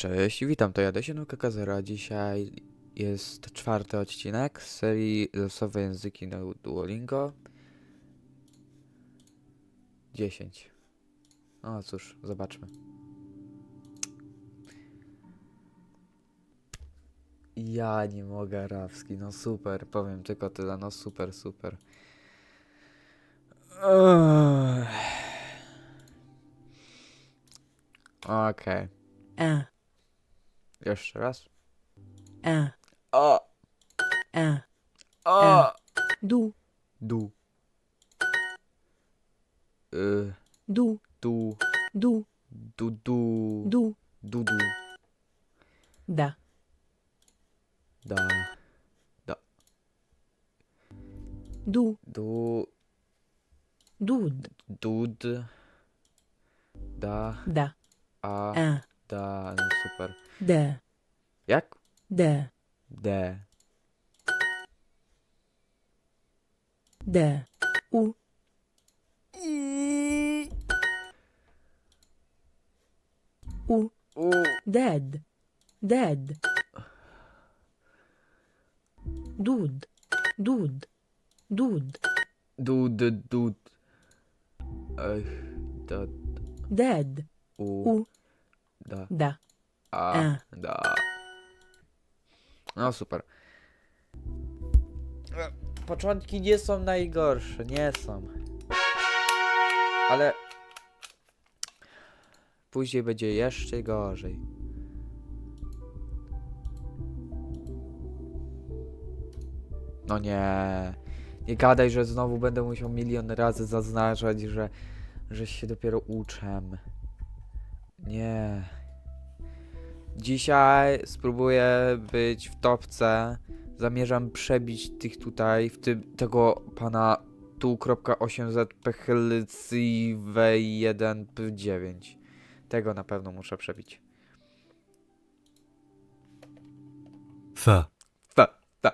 Cześć, witam, to ja Desinu Kakazera. Dzisiaj jest czwarty odcinek z serii Losowe Języki na Duolingo. 10. No cóż, zobaczmy. Ja nie mogę arabski, no super, powiem tylko tyle, no super, super. Okej, un, jeszcze raz. un, O! un, O! du, Du. U, dead, dead, dud, dud, dud, Dud. Dud. Ej. Da. dead, U. u, Da. da, A. E. Da. No super. E, Początki nie są najgorsze, nie są. Ale później będzie jeszcze gorzej. No nie. Nie gadaj, że znowu będę musiał milion razy zaznaczać, że, że się dopiero uczę. Nie. Dzisiaj spróbuję być w topce. Zamierzam przebić tych tutaj, w tym tego pana tu.8z PHLCV1P9. Tego na pewno muszę przebić. th, Ta, ta.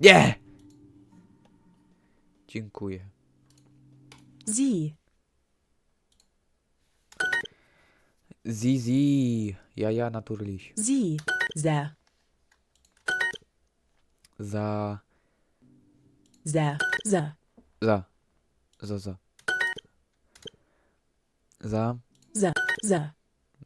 Nie! Dziękuję. sie, Zizi. Ja, ja, naturliś. sie, za, Za. za, za, Za. Za, za. Za. za, za,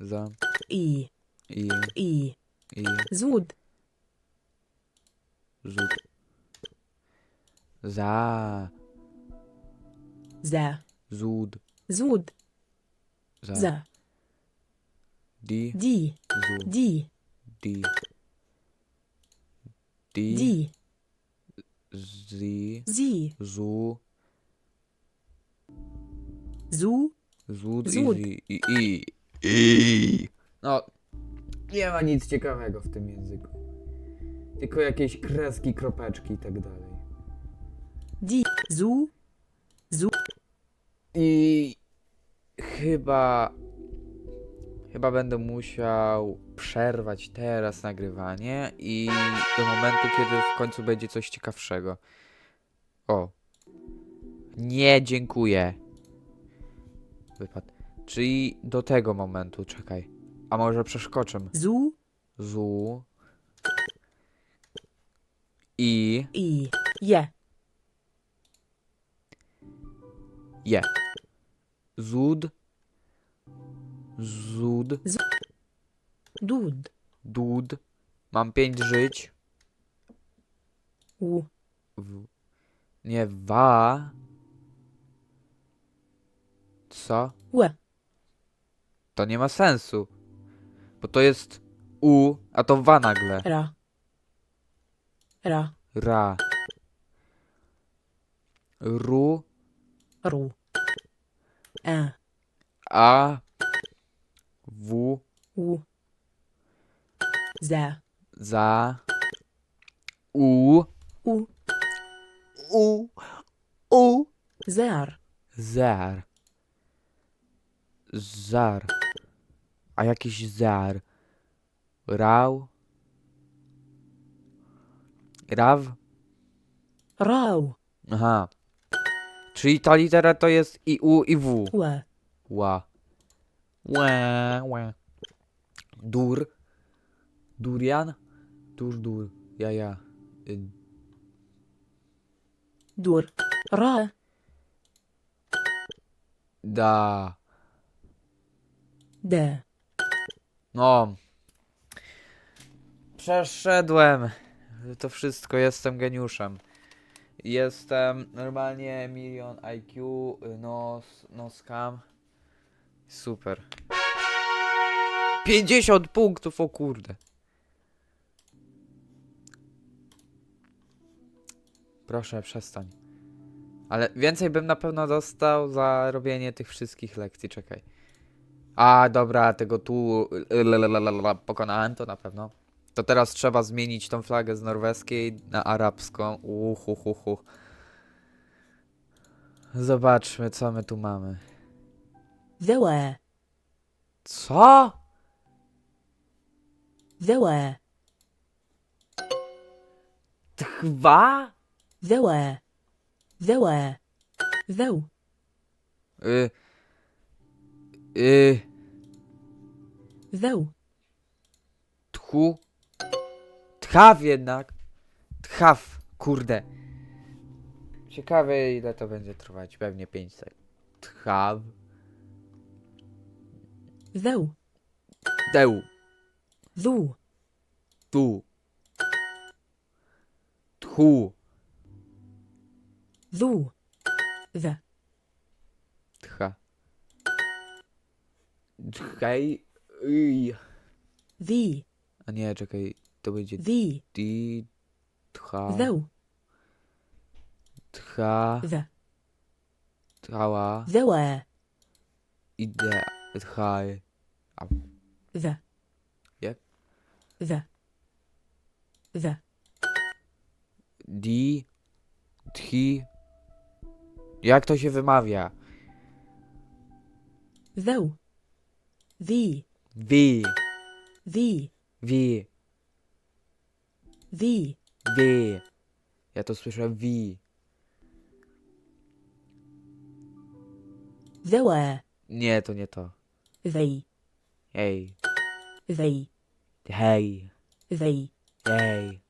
Za. i, I. i, I. zud, Zud. Za. za, Zud. zud, Za. za, Di. di, Zu. di, Di. Di. di, Zi. sie, Zu. zu, Zud. Zud. I. I. I. I. No. Nie ma nic ciekawego w tym języku. Tylko jakieś kreski, kropeczki i tak dalej. di, zu, I chyba. Chyba będę musiał przerwać teraz nagrywanie i do momentu, kiedy w końcu będzie coś ciekawszego. O. Nie, dziękuję. Wypad. Czyli do tego momentu, czekaj. A może przeskoczę. zu, Zu. I. i, je, Je. Zud. Zud. dud, Dud. Mam pięć żyć. u, W... Nie, wa. Co? łe, To nie ma sensu. Bo to jest u, a to wa nagle. ra, ra, Ra. Ru, ru, un, a, w, u, za, za, u, u, u, u. zar, Zar. Zar. A jakiś zar. Rał. Raw. Rał. Aha. Czyli ta litera to jest i U i W. Łe. Ła. Łe, łe. Dur. Durian. Dur, dur. Ja, ja. Y Dur. Ra. Da. دا No. Przeszedłem. To wszystko, jestem geniuszem. Jestem normalnie milion IQ, no, no scam. Super. 50 punktów, o kurde. Proszę, przestań. Ale więcej bym na pewno dostał za robienie tych wszystkich lekcji, czekaj. A, dobra, tego tu y, lalalala, pokonałem to na pewno. To teraz trzeba zmienić tą flagę z norweskiej na arabską. Uhuhuhu. Zobaczmy, co my tu mamy. Zoe. Co? Zoe. Dwa? Zoe. Zoe. Zoe. Y Y... ذو Tchu? Tchaw jednak. Tchaw, kurde. Ciekawe ile to będzie trwać. Pewnie 5 sekund. Tchaw. ذو Deł. ذو Tu. Tchu. ذو ذا Czekaj. The. A nie, czekaj. To będzie The. Di. Tcha. The. Tcha. The. Trała. The. Ide. Tchaj. The. Jak? The. The. Di. Tchi. Jak to się wymawia? Zeł. The. The. The. The. The. The. Ja to słyszę the. They. Nie, to nie to. They. Ej. They. Hej. They. Ej.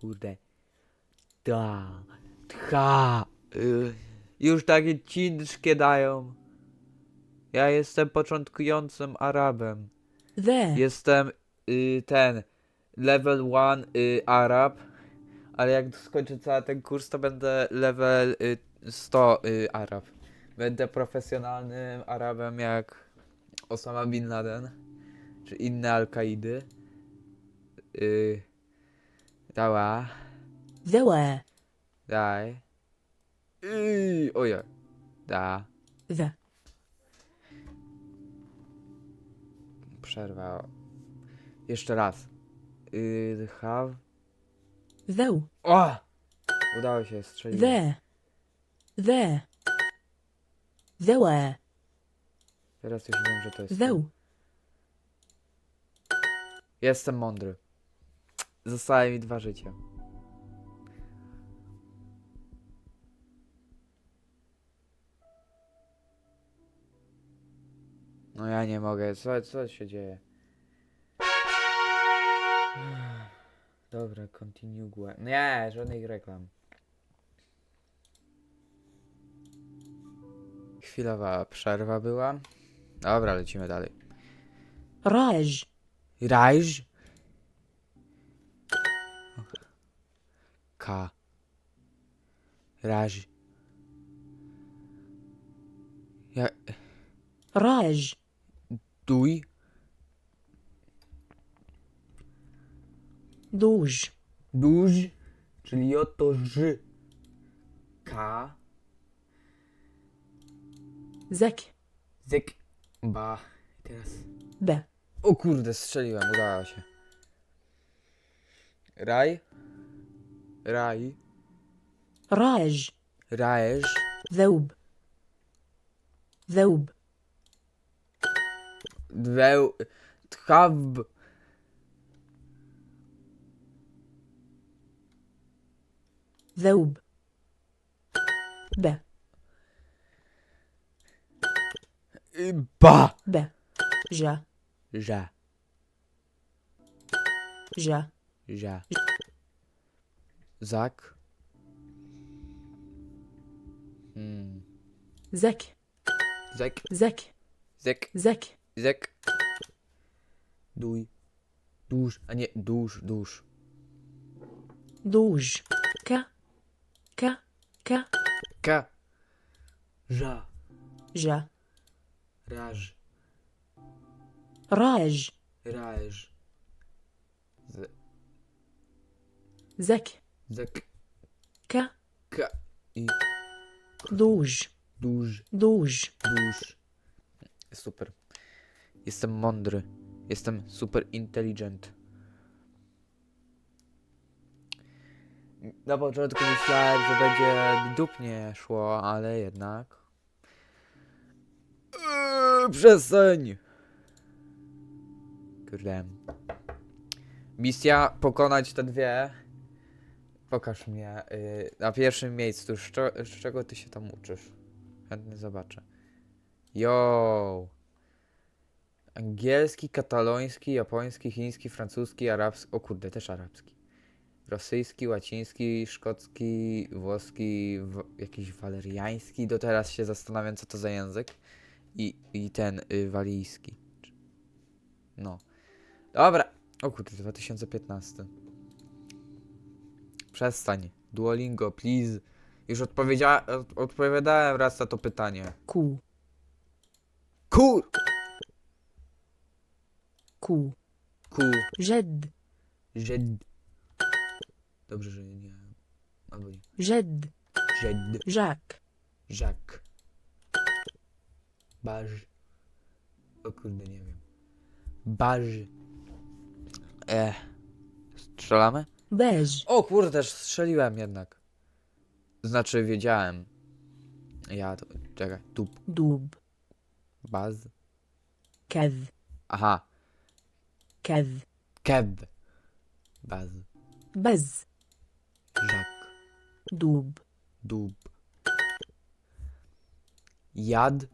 Kurde. Da. Tcha. Y. Już takie ciężkie dają. Ja jestem początkującym Arabem. There. Jestem y, ten level 1 y, Arab, ale jak skończę cały ten kurs, to będę level y, 100 y, Arab. Będę profesjonalnym Arabem jak Osama Bin Laden czy inne Al-Kaidy. Y, dała, There. daj. Yy, oje, da. The. przerwa. Jeszcze raz. Yy, have... Thou. O! Udało się strzelić. There. There. There. Teraz już wiem, że to jest... Thou. Jestem mądry. Zostały mi dwa życia. No ja nie mogę, co, co się dzieje? Dobra, continue. Nie, żadnych reklam. Chwilowa przerwa była. Dobra, lecimy dalej. Raj. Raj. K. Raj. Ja... Raj. Duj. Duż. Duż, czyli oto ży. Ka. Zek. Zek. Ba. Teraz. B. O kurde, strzeliłem, udało się. Raj. Raj. Raż. Rajesz. Zełb. Zełb. Dweł. Tchaw. ذوب ب Y, Ba. ب ج Że. Ja. Ja. Zak. Hmm. Zek. Zek. Zek. Zek. Zek. Zek. Duj. Dusz, a nie dusz, dusz. Duj. Ka. Ka. Ka. Ka. Ża. Ja. Raż. Raj. Raż. Z. Zek. Zek. Ka. Ka. I. Duj. Duż. Duj. Dusz. Super. Jestem mądry. Jestem super intelligent. Na początku myślałem, że będzie dupnie szło, ale jednak. Eee, przestań! Kurde. Misja pokonać te dwie. Pokaż mnie. y, na pierwszym miejscu. Z, z czego ty się tam uczysz? Chętnie zobaczę. Yo! Angielski, kataloński, japoński, chiński, francuski, arabski. O kurde, też arabski. Rosyjski, łaciński, szkocki, włoski, jakiś waleriański. Do teraz się zastanawiam, co to za język. I, i ten y, walijski. No. Dobra. O kurde, 2015. Przestań. Duolingo, please. Już odpowiedzia- odpowiadałem raz na to pytanie. Ku. Kur! Ku. Ku. Jed. Żed. Dobrze, że nie. Albo nie. Jed. Żed. Jacques. Żak. Baż. O kurde, nie wiem. Baż. Eh. Strzelamy? Beige. O kurde, też strzeliłem jednak. Znaczy, wiedziałem. Ja to. Czekaj. Dub. Baz. Kev. Aha. Kev. Keb. Baz. Bez. Żak. Dub. Dub. Jad.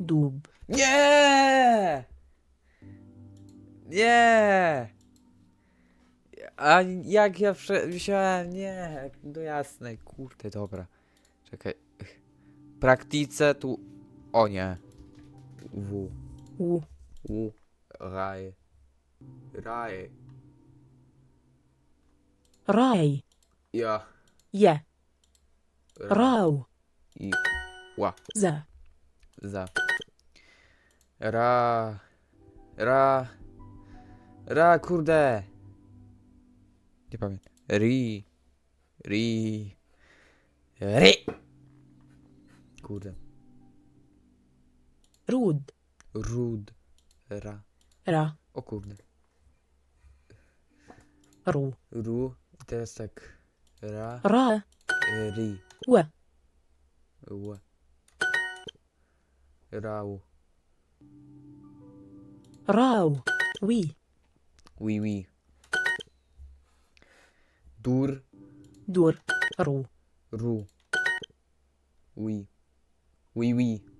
Dub. Nie! Nie! A jak ja prze... wziąłem? Nie, do jasnej, kurde, dobra. Czekaj. Praktice tu... O nie. W. U. U. Raj. Raj. Raj. Ja. Je. Ra. Rau. I. Ła. Za. Za. Ra. Ra. Ra, kurde. Nie pamiętam. Ri. Ri. Ri. Kurde. Rud. Rud. Ra. Ra. O kurde. Ru. Ru. I teraz tak. Ra. Ra. Ri. Łe. Ł. Rał. Rau. Wi. Wi wi. Dur. Dur. Ru. Ru. Wi. Wi wi.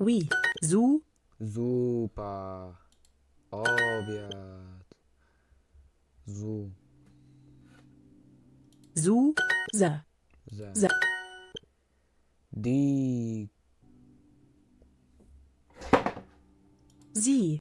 Wi. Zu. Zupa. Obiad. Zu. Zu. Za. Za. Za. Di. Zi.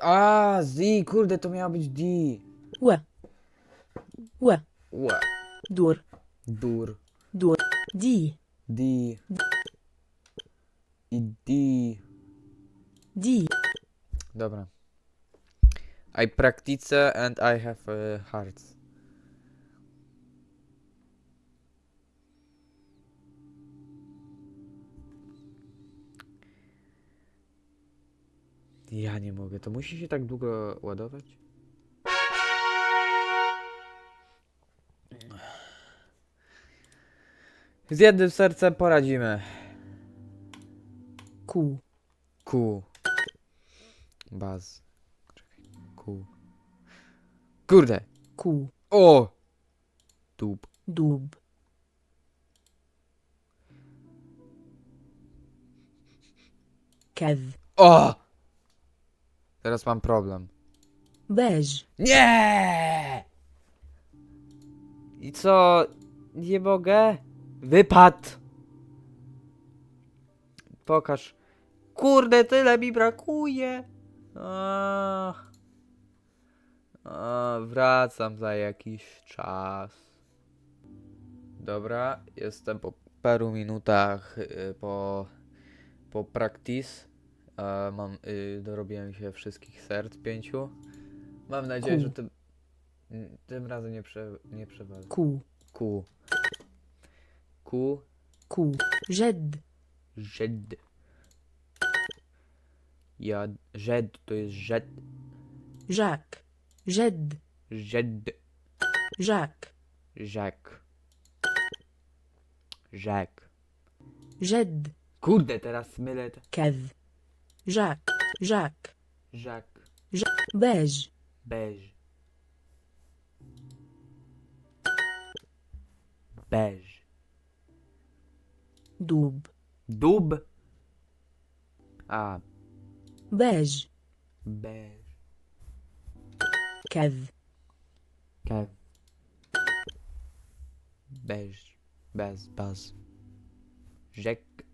A, zi, kurde, to miało być di. Łe. Łe. Ła. Dur. Dur. Dur. Di. Di. I di. Di. Dobra. I practice and I have uh, hearts. Ja nie mogę. To musi się tak długo ładować? Z jednym sercem poradzimy. Ku. Ku. Baz. Czekaj. Ku. Kurde. Ku. O! Dub. Dub. كذ O! Teraz mam problem. beige Nie! I co? Nie mogę? Wypad! Pokaż. Kurde, tyle mi brakuje. A, a, wracam za jakiś czas. Dobra, jestem po paru minutach y, po, po practice. Mam, y, dorobiłem się wszystkich serc pięciu. Mam nadzieję, Ku. że tym, tym razem nie, prze, nie przewalę. Ku, Ku. Ku. ku, Z, Z. a Jed, to jest Jed. Jacques. Jed. Jed. Jacques. Jacques. Jacques. Jed. Kurde, teraz mylę. te- Kev. Jacques. Jacques. Jacques. Jacques. Beige. Beige. Beige. Dub. Dub. A, ah, باج. باج. كذ. كذ. باج. باز. باز. جك.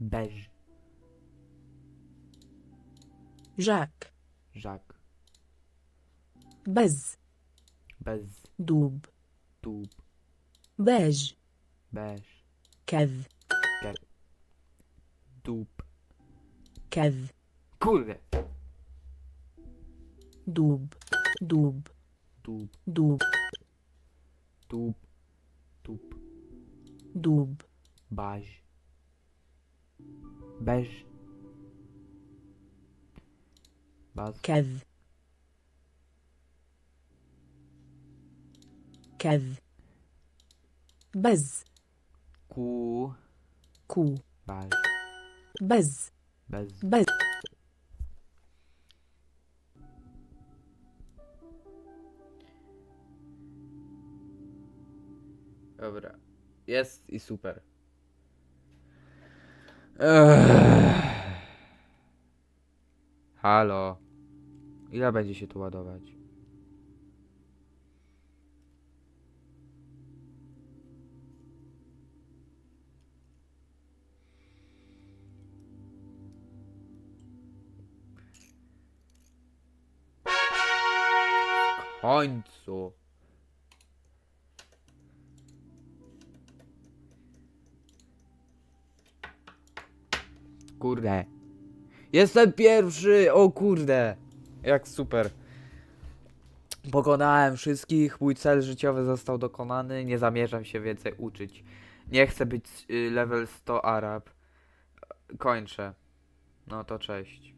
باج. جاك. جاك. بز. بز. دوب. دوب. باج. باج. كذ. كذ. دوب. كذ Kurde. دوب دوب Dub. دوب Tub. Tup. دوب Baż. Beż. Baz. كذ كذ بز Ku. كو Baż. بز Bez. بز Dobra. Jest i super. Ech. Halo. Ile będzie się tu ładować? Końcu. Kurde. Jestem pierwszy! O kurde! Jak super. Pokonałem wszystkich, mój cel życiowy został dokonany, nie zamierzam się więcej uczyć. Nie chcę być y, level 100 Arab. Kończę. No to cześć.